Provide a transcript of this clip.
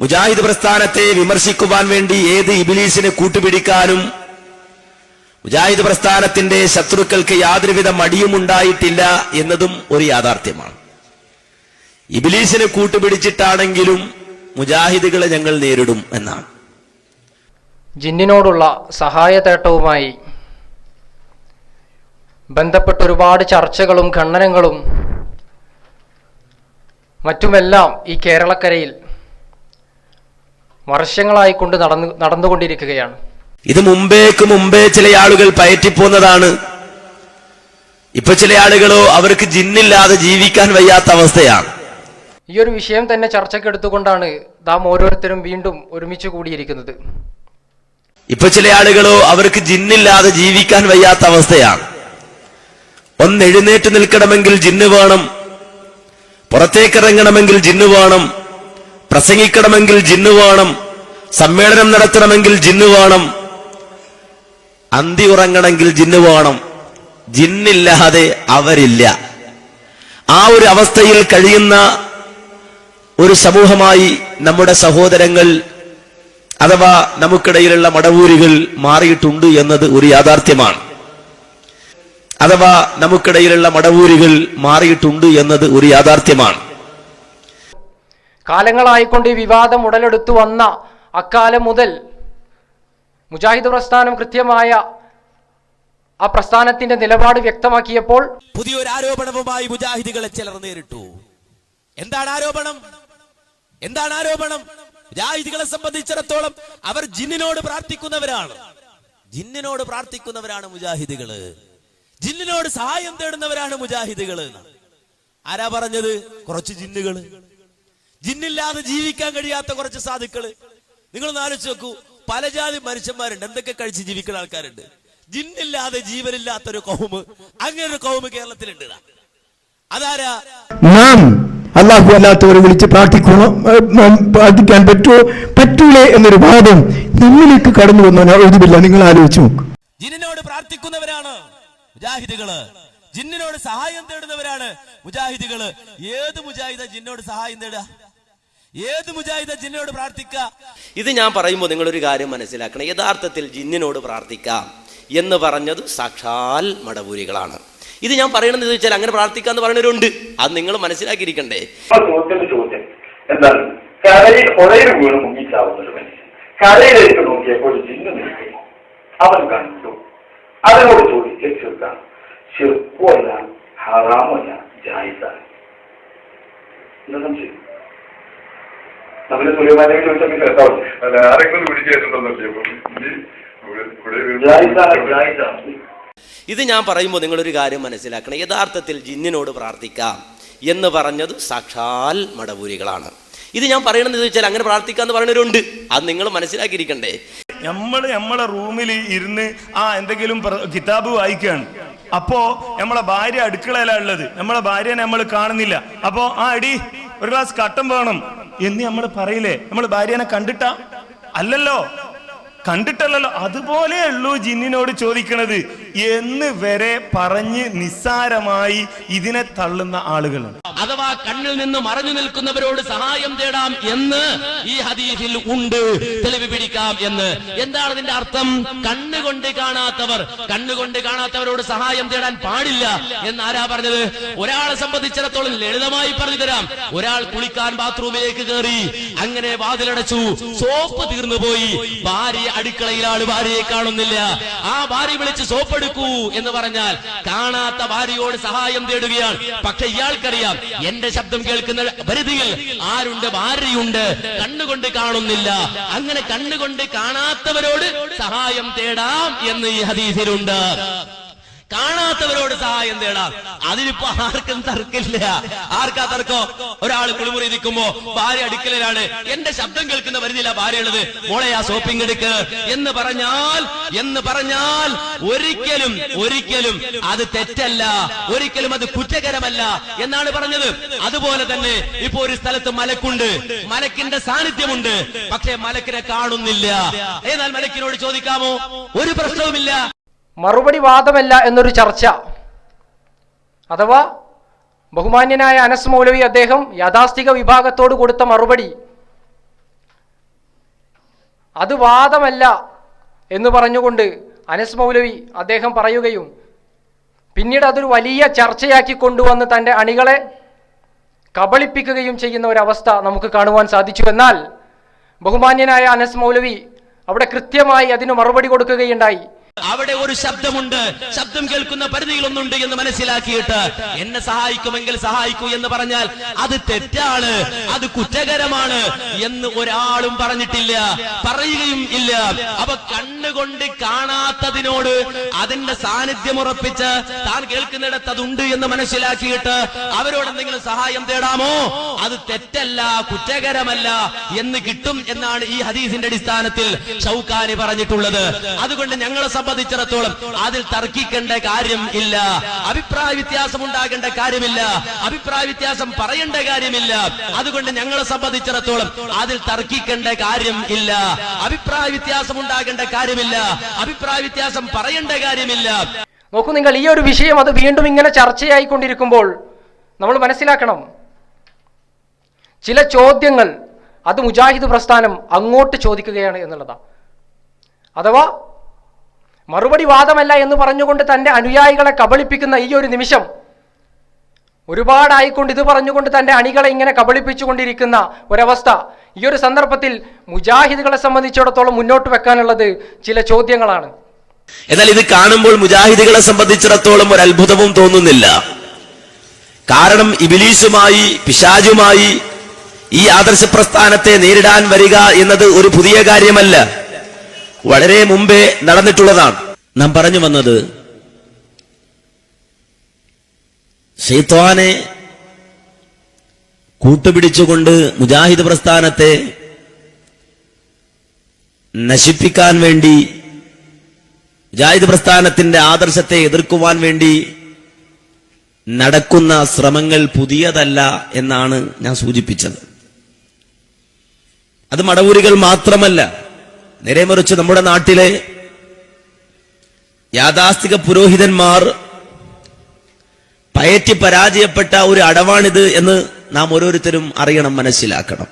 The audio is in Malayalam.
മുജാഹിദ് പ്രസ്ഥാനത്തെ വിമർശിക്കുവാൻ വേണ്ടി ഏത് ഇബിലീസിനെ കൂട്ടുപിടിക്കാനും മുജാഹിദ് പ്രസ്ഥാനത്തിന്റെ ശത്രുക്കൾക്ക് യാതൊരുവിധ മടിയും ഉണ്ടായിട്ടില്ല എന്നതും ഒരു യാഥാർത്ഥ്യമാണ്. ഇബിലീസിനെ കൂട്ടുപിടിച്ചിട്ടാണെങ്കിലും മുജാഹിദുകളെ ഞങ്ങൾ നേരിടും എന്നാണ്. ജിന്നിനോടുള്ള സഹായ സഹായതേട്ടവുമായി ബന്ധപ്പെട്ട ഒരുപാട് ചർച്ചകളും ഖണ്ഡനങ്ങളും മറ്റുമെല്ലാം ഈ കേരളക്കരയിൽ വർഷങ്ങളായിക്കൊണ്ട് നടന്നു നടന്നുകൊണ്ടിരിക്കുകയാണ്. ഇത് മുമ്പേക്ക് മുമ്പേ ചില ആളുകൾ പയറ്റിപ്പോന്നതാണ്. ഇപ്പൊ ചില ആളുകളോ അവർക്ക് ജിന്നില്ലാതെ ജീവിക്കാൻ വയ്യാത്ത അവസ്ഥയാണ്. ഈ ഒരു വിഷയം തന്നെ ചർച്ചയ്ക്ക് എടുത്തുകൊണ്ടാണ് നാം ഓരോരുത്തരും വീണ്ടും ഒരുമിച്ച് കൂടിയിരിക്കുന്നത്. ഇപ്പൊ ചില ആളുകളോ അവർക്ക് ജിന്നില്ലാതെ ജീവിക്കാൻ വയ്യാത്ത അവസ്ഥയാണ്. ഒന്ന് എഴുന്നേറ്റ് നിൽക്കണമെങ്കിൽ ജിന്ന് വേണം. പുറത്തേക്കിറങ്ങണമെങ്കിൽ ജിന്ന് വേണം. പ്രസംഗിക്കണമെങ്കിൽ ജിന്നു വേണം സമ്മേളനം നടത്തണമെങ്കിൽ ജിന്നു വേണം അന്തി ഉറങ്ങണമെങ്കിൽ ജിന്നു വേണം. ജിന്നില്ലാതെ അവരില്ല. ആ ഒരു അവസ്ഥയിൽ കഴിയുന്ന ഒരു സമൂഹമായി നമ്മുടെ സഹോദരങ്ങൾ അഥവാ നമുക്കിടയിലുള്ള മടവൂരികൾ മാറിയിട്ടുണ്ട് എന്നത് ഒരു യാഥാർത്ഥ്യമാണ്. അഥവാ നമുക്കിടയിലുള്ള മടവൂരികൾ മാറിയിട്ടുണ്ട് എന്നത് ഒരു യാഥാർത്ഥ്യമാണ്. കാലങ്ങളായിക്കൊണ്ട് ഈ വിവാദം ഉടലെടുത്തു വന്ന അക്കാലം മുതൽ മുജാഹിദ് പ്രസ്ഥാനം കൃത്യമായ ആ പ്രസ്ഥാനത്തിന്റെ നിലപാട് വ്യക്തമാക്കിയപ്പോൾ പുതിയൊരു ആരോപണവുമായി മുജാഹിദികളെ ചിലർ നേരിട്ടു. എന്താണ് ആരോപണം? എന്താണ് ആരോപണം? മുജാഹിദികളെ സംബന്ധിച്ചിടത്തോളം അവർ ജിന്നിനോട് പ്രാർത്ഥിക്കുന്നവരാണ്. ജിന്നിനോട് പ്രാർത്ഥിക്കുന്നവരാണ് മുജാഹിദികൾ. ജിന്നിനോട് സഹായം തേടുന്നവരാണ് മുജാഹിദികൾ. ആരാ പറഞ്ഞത്? കുറച്ച് ജിന്നുകൾ. ജിന്നില്ലാതെ ജീവിക്കാൻ കഴിയാത്ത കുറച്ച് സാധുക്കൾ നിങ്ങളൊന്ന് ആലോചിച്ച് നോക്കൂ. പല ജാതി മനുഷ്യന്മാരുണ്ട്. എന്തൊക്കെ കഴിച്ച് ജീവിക്കുന്ന ആൾക്കാരുണ്ട്. ജിന്നില്ലാതെ ജീവനില്ലാത്തൊരു കൗമ് അങ്ങനെ ഒരു കൗമ് കേരളത്തിലുണ്ട് അതാരാ? നാം അള്ളാഹു അല്ലാത്തവരെ വിളിച്ച് പ്രാർത്ഥിക്കണം പ്രാർത്ഥിക്കാൻ പറ്റുമോ? പറ്റൂലേ എന്നൊരു വാദം നമ്മിലേക്ക് കടന്നു വന്നോ എഴുതുമില്ല നിങ്ങൾ ആലോചിച്ചു ജിന്നിനോട് പ്രാർത്ഥിക്കുന്നവരാണ് മുജാഹിദുകൾ. ജിന്നിനോട് സഹായം തേടുന്നവരാണ് മുജാഹിദുകൾ. ഏത് മുജാഹിദ ജിന്നോട് സഹായം തേടുക? ഏത് മുജാഹിദ ജിന്നിനോട് പ്രാർത്ഥിക്കുക? ഇത് ഞാൻ പറയുമ്പോൾ നിങ്ങളൊരു കാര്യം മനസ്സിലാക്കണം. യഥാർത്ഥത്തിൽ ജിന്നിനോട് പ്രാർത്ഥിക്കാം എന്ന് പറഞ്ഞത് സാക്ഷാൽ മടപൂരികളാണ് ഇത് ഞാൻ പറയണമെന്ന് ചോദിച്ചാൽ അങ്ങനെ പ്രാർത്ഥിക്കാന്ന് പറയുന്നവരുണ്ട്. അത് നിങ്ങൾ മനസ്സിലാക്കിയിരിക്കണ്ടേ? ചോദിച്ചു ചോദ്യത്തിന്റെ ചോദ്യം. എന്താണ്? കരയിൽ പുഴയിൽ വീണ് മുങ്ങിച്ചാവുന്ന ഒരു മനുഷ്യൻ. കരയിലേക്ക് നോക്കിയപ്പോൾ ഒരു ജിന്ന് നിൽക്കുന്നു. അവൻ കണ്ടു. അതിനോട് ചോദിക്കുക ചെറുക്കാണ് ചെറുപ്പമല്ല ഹറാമല്ല ജായിസാണ് എന്താ സംശയം? നമ്മൾ സുലൈമാനെ ചോദിച്ചാൽ കേട്ടോ. അല്ല ആരെങ്കിലും കേട്ടിട്ടുണ്ടല്ലോ ജായിസാണ് ഇത് ഞാൻ പറയുമ്പോൾ നിങ്ങളൊരു കാര്യം മനസ്സിലാക്കണം. യഥാർത്ഥത്തിൽ ജിന്നിനോട് പ്രാർത്ഥിക്കാം എന്ന് പറഞ്ഞത് സാക്ഷാൽ മടപൂരികളാണ് ഇത് ഞാൻ പറയണമെന്ന് ചോദിച്ചാൽ അങ്ങനെ പ്രാർത്ഥിക്കാന്ന് പറയുന്നവരുണ്ട്. അത് നിങ്ങൾ മനസ്സിലാക്കിയിരിക്കണ്ടേ. നമ്മൾ നമ്മളെ റൂമിൽ ഇരുന്ന് ആ എന്തെങ്കിലും കിതാബ് വായിക്കുകയാണ് അപ്പോ നമ്മളെ ഭാര്യ അടുക്കളയിലാണ് ഉള്ളത്. നമ്മളെ ഭാര്യനെ നമ്മൾ കാണുന്നില്ല. അപ്പോ ആ അടി ഒരു ഗ്ലാസ് കട്ടൻ വേണം. എന്ന് നമ്മൾ പറയില്ലേ? നമ്മൾ ഭാര്യനെ കണ്ടിട്ട? അല്ലല്ലോ. കണ്ടിട്ടല്ലല്ലോ. അതുപോലെ ഉള്ളു ജിന്നിനോട് ചോദിക്കണത്. എന്ന് വരെ പറഞ്ഞ് നിസ്സാരമായി ഇതിനെ തള്ളുന്ന ആളുകളുണ്ട് അഥവാ കണ്ണിൽ നിന്ന് മറഞ്ഞു നിൽക്കുന്നവരോട് സഹായം തേടാം എന്ന് ഈ ഹദീസിൽ ഉണ്ട്. തെളിവ് പിടിക്കാം എന്ന്. എന്താണ് അതിന്റെ അർത്ഥം? കണ്ണുകൊണ്ട് കാണാത്തവർ കണ്ണുകൊണ്ട് കാണാത്തവരോട് സഹായം തേടാൻ പാടില്ല എന്ന് ആരാ പറഞ്ഞത്? ഒരാളെ സംബന്ധിച്ചിടത്തോളം ലളിതമായി പറഞ്ഞു തരാം. ഒരാൾ കുളിക്കാൻ ബാത്റൂമിലേക്ക് കയറി അങ്ങനെ വാതിലടച്ചു. സോപ്പ് തീർന്നു പോയി. ഭാര്യ അടുക്കളയിൽ ആൾ ഭാര്യയെ കാണുന്നില്ല. ആ ഭാര്യ വിളിച്ച് സോപ്പ് എടുക്കൂ എന്ന് പറഞ്ഞാൽ കാണാത്ത ഭാര്യയോട് സഹായം തേടുകയാണ്. പക്ഷെ ഇയാൾക്കറിയാം എന്റെ ശബ്ദം കേൾക്കുന്ന പരിധിയിൽ ആരുണ്ട് ഭാര്യയുണ്ട് കണ്ണുകൊണ്ട് കാണുന്നില്ല. അങ്ങനെ കണ്ണുകൊണ്ട് കാണാത്തവരോട് സഹായം തേടാം എന്ന് ഈ ഹദീസിലുണ്ട്. കാണാത്തവരോട് സഹായം തേടാം. അതിനിപ്പോ ആർക്കും തർക്കില്ല. ആർക്കാ തർക്കോ? ഒരാൾ കുളിമുറി നിൽക്കുമ്പോ ഭാര്യ അടുക്കലാണ് എന്റെ ശബ്ദം കേൾക്കുന്ന വരുന്നില്ല ഭാര്യ ഉള്ളത്. മോളെ ആ സോപ്പിംഗ് എടുക്ക്. എന്ന് പറഞ്ഞാൽ എന്ന് പറഞ്ഞാൽ ഒരിക്കലും ഒരിക്കലും അത് തെറ്റല്ല. ഒരിക്കലും അത് കുറ്റകരമല്ല എന്നാണ് പറഞ്ഞത്. അതുപോലെ തന്നെ ഇപ്പൊ ഒരു സ്ഥലത്ത് മലക്കുണ്ട്. മലക്കിന്റെ സാന്നിധ്യമുണ്ട്. പക്ഷെ മലക്കിനെ കാണുന്നില്ല. എന്നാൽ മലക്കിനോട് ചോദിക്കാമോ? ഒരു പ്രശ്നവുമില്ല. മറുപടി വാദമല്ല എന്നൊരു ചർച്ച. അഥവാ ബഹുമാന്യനായ അനസ് മൗലവി അദ്ദേഹം യാഥാസ്ഥിക വിഭാഗത്തോട് കൊടുത്ത മറുപടി. അത് വാദമല്ല എന്ന് പറഞ്ഞുകൊണ്ട് അനസ് മൗലവി അദ്ദേഹം പറയുകയും പിന്നീട് അതൊരു വലിയ ചർച്ചയാക്കി കൊണ്ടുവന്ന് തന്റെ അണികളെ കബളിപ്പിക്കുകയും ചെയ്യുന്ന ഒരവസ്ഥ നമുക്ക് കാണുവാൻ സാധിച്ചു. എന്നാൽ ബഹുമാന്യനായ അനസ് മൗലവി അവിടെ കൃത്യമായി അതിന് മറുപടി കൊടുക്കുകയുണ്ടായി. അവിടെ ഒരു ശബ്ദമുണ്ട്. ശബ്ദം കേൾക്കുന്ന പരിധികളൊന്നുണ്ട് എന്ന് മനസ്സിലാക്കിയിട്ട് എന്നെ സഹായിക്കുമെങ്കിൽ സഹായിക്കൂ എന്ന് പറഞ്ഞാൽ അത് തെറ്റാണ് അത് കുറ്റകരമാണ് എന്ന് ഒരാളും പറഞ്ഞിട്ടില്ല പറയുകയും ഇല്ല. അപ്പൊ കണ്ണുകൊണ്ട് കാണാത്തതിനോട് അതിന്റെ സാന്നിധ്യം ഉറപ്പിച്ച് താൻ കേൾക്കുന്നിടത്ത് അതുണ്ട് എന്ന് മനസ്സിലാക്കിയിട്ട് അവരോട് എന്തെങ്കിലും സഹായം തേടാമോ? അത് തെറ്റല്ല കുറ്റകരമല്ല എന്ന് കിട്ടും എന്നാണ് ഈ ഹദീസിന്റെ അടിസ്ഥാനത്തിൽ ഷൗക്കാനി പറഞ്ഞിട്ടുള്ളത്. അതുകൊണ്ട് ഞങ്ങളെ സംബന്ധിച്ചിടത്തോളം അതിൽ തർക്കിക്കേണ്ട കാര്യം ഇല്ല. അഭിപ്രായ വ്യത്യാസം ഉണ്ടാകേണ്ട കാര്യമില്ല. അഭിപ്രായ വ്യത്യാസം പറയേണ്ട കാര്യമില്ല. അതുകൊണ്ട് ഞങ്ങളെ സംബന്ധിച്ചിടത്തോളം അതിൽ തർക്കിക്കേണ്ട കാര്യം ഇല്ല. അഭിപ്രായ വ്യത്യാസം ഉണ്ടാകേണ്ട കാര്യമില്ല. അഭിപ്രായ വ്യത്യാസം പറയേണ്ട കാര്യമില്ല. നോക്കൂ നിങ്ങൾ ഈ ഒരു വിഷയം അത് വീണ്ടും ഇങ്ങനെ ചർച്ചയായിക്കൊണ്ടിരിക്കുമ്പോൾ നമ്മൾ മനസ്സിലാക്കണം. ചില ചോദ്യങ്ങൾ അത് മുജാഹിദ് പ്രസ്ഥാനം അങ്ങോട്ട് ചോദിക്കുകയാണ് എന്നുള്ളതാണ് അഥവാ മറുപടി വാദമല്ല എന്ന് പറഞ്ഞുകൊണ്ട് തന്റെ അനുയായികളെ കബളിപ്പിക്കുന്ന ഈ ഒരു നിമിഷം ഒരുപാടായിക്കൊണ്ട് ഇത് പറഞ്ഞുകൊണ്ട് തന്റെ അണികളെ ഇങ്ങനെ കബളിപ്പിച്ചുകൊണ്ടിരിക്കുന്ന ഒരവസ്ഥ. ഈ ഒരു സന്ദർഭത്തിൽ മുജാഹിദുകളെ സംബന്ധിച്ചിടത്തോളം മുന്നോട്ട് വെക്കാനുള്ളത് ചില ചോദ്യങ്ങളാണ്. എന്നാൽ ഇത് കാണുമ്പോൾ മുജാഹിദുകളെ സംബന്ധിച്ചിടത്തോളം ഒരു അത്ഭുതവും തോന്നുന്നില്ല. കാരണം ഇബിലീസുമായി പിശാജുമായി ഈ ആദർശ പ്രസ്ഥാനത്തെ നേരിടാൻ വരിക എന്നത് ഒരു പുതിയ കാര്യമല്ല. വളരെ മുമ്പേ നടന്നിട്ടുള്ളതാണ്. നാം പറഞ്ഞു വന്നത് ഷെയ്ത്വാനെ കൂട്ടുപിടിച്ചുകൊണ്ട് മുജാഹിദ് പ്രസ്ഥാനത്തെ നശിപ്പിക്കാൻ വേണ്ടി മുജാഹിദ് പ്രസ്ഥാനത്തിന്റെ ആദർശത്തെ എതിർക്കുവാൻ വേണ്ടി നടക്കുന്ന ശ്രമങ്ങൾ പുതിയതല്ല എന്നാണ് ഞാൻ സൂചിപ്പിച്ചത്. അത് മടവൂരികൾ മാത്രമല്ല നേരെ മറിച്ച് നമ്മുടെ നാട്ടിലെ യാഥാസ്ഥിക പുരോഹിതന്മാർ പയറ്റി പരാജയപ്പെട്ട ഒരു അടവാണിത് എന്ന് നാം ഓരോരുത്തരും അറിയണം മനസ്സിലാക്കണം.